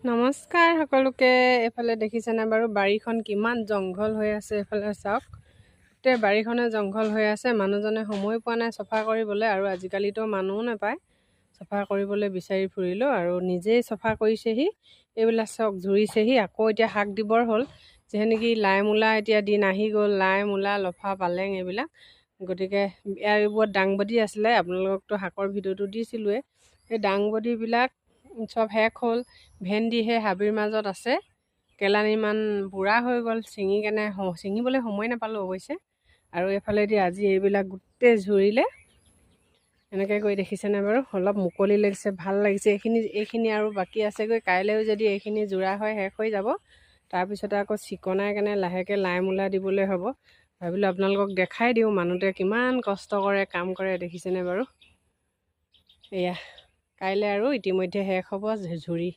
নমস্কাৰ সকলোকে এইফালে দেখিছেনে বাৰু বাৰীখন কিমান জংঘল হৈ আছে এইফালে চাওক। গোটেই বাৰীখনে জংঘল হৈ আছে মানুহজনে সময় পোৱা নাই চফা কৰিবলৈ আৰু আজিকালিতো মানুহো নাপায়। চফা কৰিবলৈ বিচাৰি ফুৰিলোঁ আৰু নিজেই চফা কৰিছেহি এইবিলাক চাওক ঝুৰিছেহি আকৌ এতিয়া শাক দিবৰ হ'ল যিহে নেকি লাই মূলা এতিয়া দিন আহি গ'ল লাই মূলা লফা পালেং এইবিলাক। গতিকে ইয়াৰ এইবোৰত দাংবডি আছিলে আপোনালোককতো শাকৰ ভিডিঅ'টো দিছিলোঁৱে। সেই দাংবডিবিলাক চব শেষ হ'ল। ভেন্দি সেই হাবিৰ মাজত আছে। কেলানিমান বুঢ়া হৈ গ'ল ছিঙি কেনে ছিঙিবলৈ সময় নাপালোঁ অৱশ্যে। আৰু এইফালেদি আজি এইবিলাক গোটেই ঝুৰিলে। এনেকৈ কৰি দেখিছেনে বাৰু? অলপ মুকলি লাগিছে ভাল লাগিছে। এইখিনি এইখিনি আৰু বাকী আছেগৈ। কাইলৈও যদি এইখিনি জোৰা হয় শেষ হৈ যাব। তাৰপিছতে আকৌ চিকনাই কেনে লাহেকৈ লাই মূলা দিবলৈ হ'ব। ভাবিলোঁ আপোনালোকক দেখাই দিওঁ মানুহটোৱে কিমান কষ্ট কৰে কাম কৰে দেখিছেনে বাৰু? এয়া। কাইলৈ আৰু ইতিমধ্যে শেষ হ'ব ঝুৰি